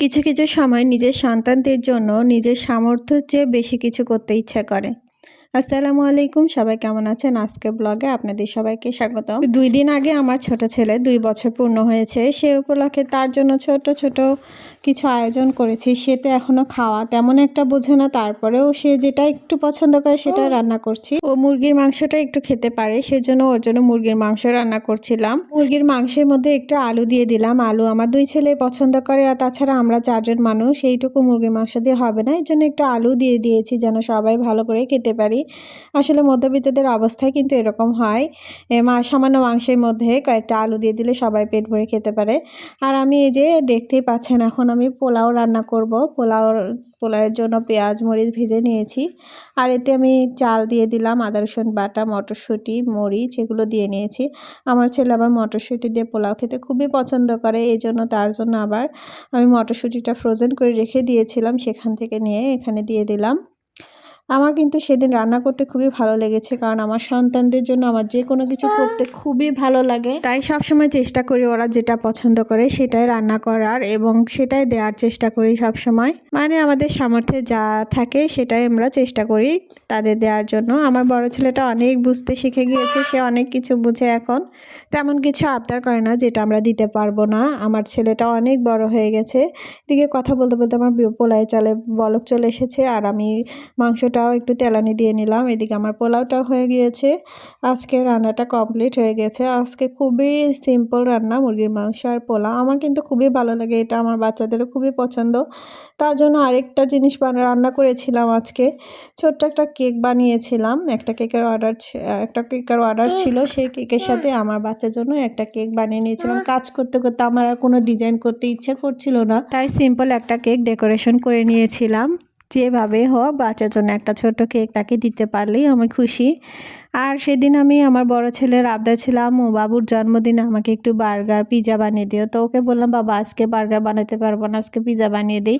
কিছু কিছু সময় নিজের সন্তানদের জন্য নিজের সামর্থ্যের চেয়ে বেশি কিছু করতে ইচ্ছা করে। আসসালামু আলাইকুম, সবাই কেমন আছেন? আজকে ব্লগে আপনাদের সবাইকে স্বাগত দুই দিন আগে আমার ছোট ছেলে দুই বছর পূর্ণ হয়েছে। সে উপলক্ষে তার জন্য ছোট ছোট কিছু আয়োজন করেছি সে তো এখনও খাওয়া তেমন একটা বোঝে না। তারপরেও সে যেটা একটু পছন্দ করে সেটা রান্না করছি। ও মুরগির মাংসটা একটু খেতে পারে সেজন্য ওর জন্য মুরগির মাংস রান্না করছিলাম। মুরগির মাংসের মধ্যে একটু আলু দিয়ে দিলাম। আলু আমার দুই ছেলে পছন্দ করে আর তাছাড়া আমরা চারজন মানুষ এইটুকু মুরগির মাংস দিয়ে হবে না। এই জন্য একটু আলু দিয়ে দিয়েছি যেন সবাই ভালো করে খেতে পারি। আসলে মধ্যবিত্তদের অবস্থায় কিন্তু এরকম হয়। মা সামান্য মাংসের মধ্যে কয়েকটা আলু দিয়ে দিলে সবাই পেট ভরে খেতে পারে। আর আমি এই যে দেখতেই পাচ্ছেন এখন আমি পোলাও রান্না করব। পোলাও, পোলাওয়ের জন্য পেঁয়াজ, মরিচ ভেজে নিয়েছি। আর এতে আমি চাল দিয়ে দিলাম, আদা, রসুন, বাটা, মটরশুঁটি, মরিচ, এগুলো দিয়ে নিয়েছি। আমার ছেলে আবার মটরশুঁটি দিয়ে পোলাও খেতে খুবই পছন্দ করে, এই জন্য তার জন্য আবার আমি মটরশুঁটিটা ফ্রোজেন করে রেখে দিয়েছিলাম, সেখান থেকে নিয়ে এখানে দিয়ে দিলাম। আমার কিন্তু সেদিন রান্না করতে খুবই ভালো লেগেছে, কারণ আমার সন্তানদের জন্য আমার যে কোনো কিছু করতে খুবই ভালো লাগে। তাই সবসময় চেষ্টা করি ওরা যেটা পছন্দ করে সেটাই রান্না করার এবং সেটাই দেওয়ার চেষ্টা করি সবসময়। মানে আমাদের সামর্থ্যে যা থাকে সেটাই আমরা চেষ্টা করি তাদের দেওয়ার জন্য। আমার বড় ছেলেটা অনেক বুঝতে শিখে গিয়েছে, সে অনেক কিছু বুঝে এখন। তেমন কিছু আবদার করে না যেটা আমরা দিতে পারব না। আমার ছেলেটা অনেক বড় হয়ে গেছে। এদিকে কথা বলতে বলতে আমার পোলায় চালে বলক চলে এসেছে আর আমি মাংসটা পোলাও একটু তেলানি দিয়ে নিলাম। এদিকে আমার পোলাওটাও হয়ে গিয়েছে। আজকে রান্নাটা কমপ্লিট হয়ে গেছে। আজকে খুবই সিম্পল রান্না, মুরগির মাংস আর পোলাও। আমার কিন্তু খুবই ভালো লাগে, এটা আমার বাচ্চাদেরও খুবই পছন্দ। তার জন্য আরেকটা জিনিস রান্না করেছিলাম আজকে। ছোট্ট একটা কেক বানিয়েছিলাম। একটা কেকের অর্ডার একটা কেকের অর্ডার ছিল। সেই কেকের সাথে আমার বাচ্চার জন্য একটা কেক বানিয়ে নিয়েছিলাম। কাজ করতে করতে আমার আর কোনো ডিজাইন করতে ইচ্ছে করছিল না। তাই সিম্পল একটা কেক ডেকোরেশন করে নিয়েছিলাম। যেভাবে হোক, বাচ্চার জন্য একটা ছোট্ট কেক তাকে দিতে পারলেই আমি খুশি। আর সেদিন আমি আমার বড় ছেলের আবদার ছিলাম, ও বাবুর জন্মদিনে, আমাকে একটু বার্গার পিজা বানিয়ে দিও। তো ওকে বললাম, বাবা, আজকে বার্গার বানাতে পারব না, আজকে পিজা বানিয়ে দিই।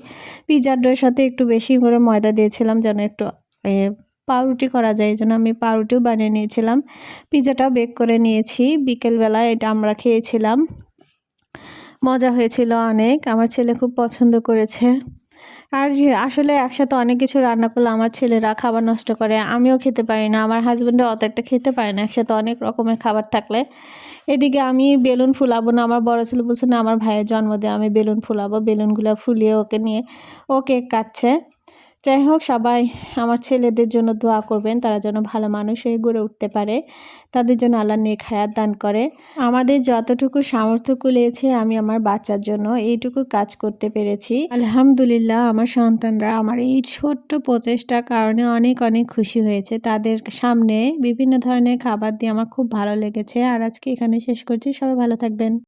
পিজার ডোর সাথে একটু বেশি করে ময়দা দিয়েছিলাম যেন একটু পাউরুটি করা যায়, এই জন্য আমি পাউরুটিও বানিয়ে নিয়েছিলাম। পিজাটাও বেক করে নিয়েছি। বিকেলবেলা এটা আমরা খেয়েছিলাম। মজা হয়েছিল অনেক। আমার ছেলে খুব পছন্দ করেছে। আর আসলে একসাথে অনেক কিছু রান্না করলে আমার ছেলেরা খাবার নষ্ট করে, আমিও খেতে পারি না, আমার হাজব্যান্ডও অত একটা খেতে পারে না, একসাথে অনেক রকমের খাবার থাকলে। এদিকে আমি বেলুন ফুলাবো না, আমার বড় ছেলে বলছে, না, আমার ভাইয়ের জন্মদিন, আমি বেলুন ফুলাবো। বেলুনগুলো ফুলিয়ে ওকে নিয়ে ও কেক কাটছে। যাই হোক, সবাই আমার ছেলেদের জন্য দোয়া করবেন, তারা যেন ভালো মানুষ হয়ে গড়ে উঠতে পারে। তাদের জন্য আল্লাহ নেক হায়াত দান করে। আমাদের যতটুকু সামর্থ্য কুলিয়েছে আমি আমার বাচ্চার জন্য এইটুকু কাজ করতে পেরেছি। আলহামদুলিল্লাহ, আমার সন্তানরা আমার এই ছোট্ট প্রচেষ্টার কারণে অনেক অনেক খুশি হয়েছে। তাদের সামনে বিভিন্ন ধরনের খাবার দিয়ে আমার খুব ভালো লেগেছে। আর আজকে এখানে শেষ করছি। সবাই ভালো থাকবেন।